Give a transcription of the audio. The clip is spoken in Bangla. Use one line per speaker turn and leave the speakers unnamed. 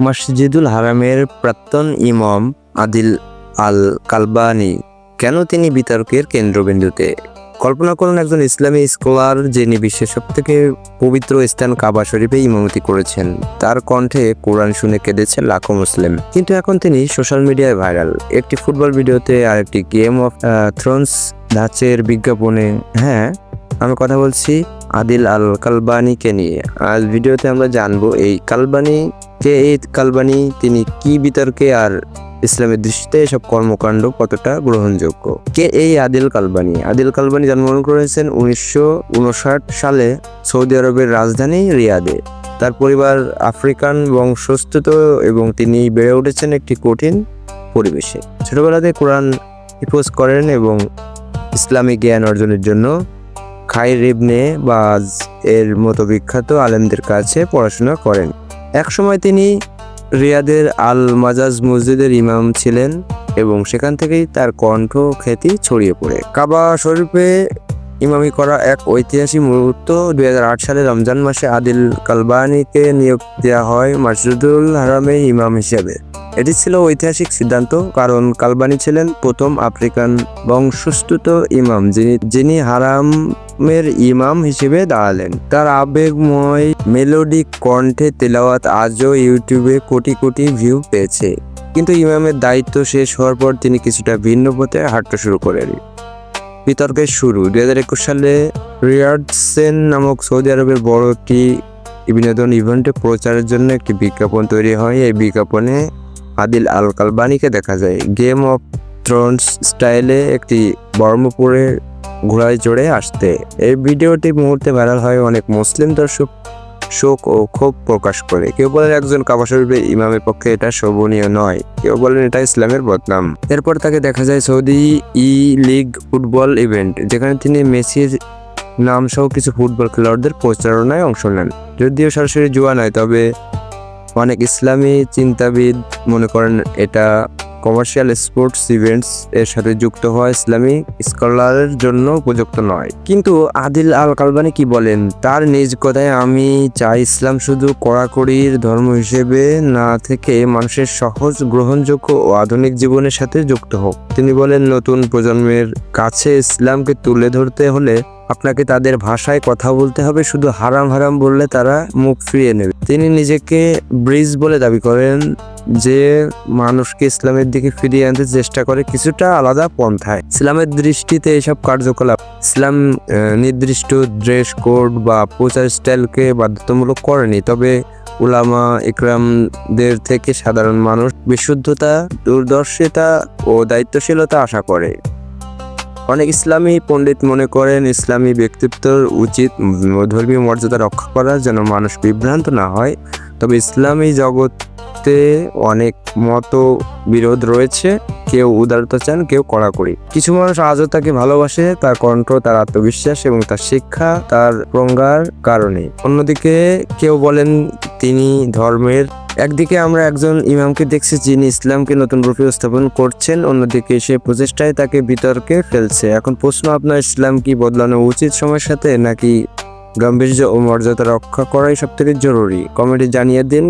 মসজিদুল হারামের প্রাক্তন ইমাম আদিল আল কালবানি কেন তিনি বিতর্কের কেন্দ্রবিন্দুতে? কল্পনা করুন একজন ইসলামী স্কলার যিনি বিশ্বের সব থেকে পবিত্র স্থান কাবা শরীফে ইমামতি করেছেন। তার কণ্ঠে কোরআন শুনে কেঁদেছে লাখো মুসলিম। কিন্তু এখন তিনি সোশ্যাল মিডিয়ায় ভাইরাল। একটি ফুটবল ভিডিওতে আর একটি গেম অফ থ্রোনস ধাঁচের বিজ্ঞাপনে হ্যাঁ আমি কথা বলছি আদিল আল কালবানিকে নিয়ে। আজ ভিডিওতে আমরা জানব এই কালবানি কে, এই কালবানি তিনি কি বিতর্কে আর ইসলামের দৃষ্টিতে এসব কর্মকাণ্ড কতটা গ্রহণযোগ্য? কে, এই আদিল কালবানি? আদিল কালবানি জন্মগ্রহণ করেছেন উনিশশো উনষাট সালে সৌদি আরবের রাজধানী রিয়াদে। তার পরিবার আফ্রিকান বংশোদ্ভূত এবং তিনি বেড়ে উঠেছেন একটি কঠিন পরিবেশে। ছোটবেলাতে কোরআন হিফোজ করেন এবং ইসলামী জ্ঞান অর্জনের জন্য খাইর ইবনে বাজ এর মতো বিখ্যাত আলেমদের কাছে পড়াশোনা করেন। একসময় তিনি রিয়াদের আল মাজাজ মসজিদের ইমাম ছিলেন এবং সেখান থেকেই তার কণ্ঠ খ্যাতি ছড়িয়ে পড়ে। কাবা শরীফে ইমামি করা এক ঐতিহাসিক মুহূর্ত। দুই সালে রমজান মাসে আদিল কালবানিকে নিয়োগ দেওয়া হয় মসজিদুল হারামে ইমাম হিসেবে। এটি ছিল ঐতিহাসিক সিদ্ধান্ত, কারণ কালবানি ছিলেন প্রথম আফ্রিকান বংশোদ্ভূত ইমাম, যিনি যিনি হারামের ইমাম হিসেবে দাঁড়ালেন। তার আবেগময় মেলোডিক কণ্ঠে তেলাওয়াত আজও ইউটিউবে কোটি কোটি ভিউ পেয়েছে। কিন্তু ইমামের দায়িত্ব শেষ হওয়ার পর তিনি কিছুটা ভিন্ন পথে হাঁটতে শুরু করেন। বিতর্কের শুরু। দুই হাজার একুশ সালে রিয়ার্ডসেন নামক সৌদি আরবের বড় একটি বিনোদন ইভেন্টে প্রচারের জন্য একটি বিজ্ঞাপন তৈরি হয়। এই বিজ্ঞাপনে আদিল আল কালবানিকে দেখা যায়। গেম অফ থ্রোনস স্টাইলে একটি বর্মপুরের ঘোড়ায় চড়ে আসতে। এই ভিডিওটি মুহূর্তে ভাইরাল হয় অনেক মুসলিম দর্শক শোক ও ক্ষোভ প্রকাশ করে। কেউ বলেন একজন কাবা শরীফের ইমামের পক্ষে এটা শোভনীয় নয়। কেউ বলেন এটা ইসলামের বদনাম। এরপর তাকে দেখা যায় Saudi E league football event, যেখানে তিনি মেসির নাম সহ কিছু ফুটবল খেলোয়াড়দের প্রচারণায় অংশ নেন। যদিও সরাসরি জুয়া নয়, তবে অনেক ইসলামী চিন্তাবিদ মনে করেন এটা কমার্শিয়াল স্পোর্টস ইভেন্টস এর সাথে যুক্ত হওয়া ইসলামী স্কলারের জন্য উপযুক্ত নয়। কিন্তু আদিল আল কালবানি কি বলেন? তার নিজ কথায়, আমি চাই ইসলাম শুধু কড়াকড়ির ধর্ম হিসেবে না থেকে মানুষের সহজ, গ্রহণযোগ্য ও আধুনিক জীবনের সাথে যুক্ত হোক। তিনি বলেন, নতুন প্রজন্মের কাছে ইসলামকে তুলে ধরতে হলে আপনাকে তাদের ভাষায় কথা বলতে হবে, শুধু হারাম হারাম বললে তারা মুখ ফিরিয়ে নেবে। তিনি নিজেকে ব্রিজ বলে দাবি করেন যে মানুষকে ইসলামের দিকে ফিরিয়ে আনতে চেষ্টা করে কিছুটা আলাদা পন্থায়। ইসলামের দৃষ্টিতে এসব কার্যকলাপ, ইসলাম নির্দিষ্ট ড্রেস কোড বা প্রচার স্টাইলকে বাধ্যতামূলক করেনি, তবে উলামা ইকরামদের থেকে সাধারণ মানুষ বিশুদ্ধতা, দূরদর্শিতা ও দায়িত্বশীলতা আশা করে। অনেক ইসলামী পণ্ডিত মনে করেন, ইসলামী ব্যক্তিত্বর উচিত ধর্মীয় মর্যাদা রক্ষা করা যেন মানুষ বিভ্রান্ত না হয়। তবে ইসলামী জগতে অনেক মত বিরোধ রয়েছে। কেউ উদারতা চান, কেউ কড়াকড়ি। কিছু মানুষ আজও তাকে ভালোবাসে, তার কণ্ঠ, তার আত্মবিশ্বাস এবং তার শিক্ষা, তার প্রঙ্গার কারণে। অন্যদিকে কেউ বলেন তিনি ধর্মের। একদিকে আমরা একজন ইমামকে দেখছি যিনি ইসলামকে নতুন রূপে স্থাপন করছেন, অন্যদিকে সে প্রচেষ্টায় তাকে বিতর্কে ফেলছে। এখন প্রশ্ন, আপনার ইসলাম কি বদলানো উচিত সময়ের সাথে, নাকি গাম্ভীর্য ও মর্যাদা রক্ষা করাই সব থেকে জরুরি? কমেন্টে জানিয়ে দিন।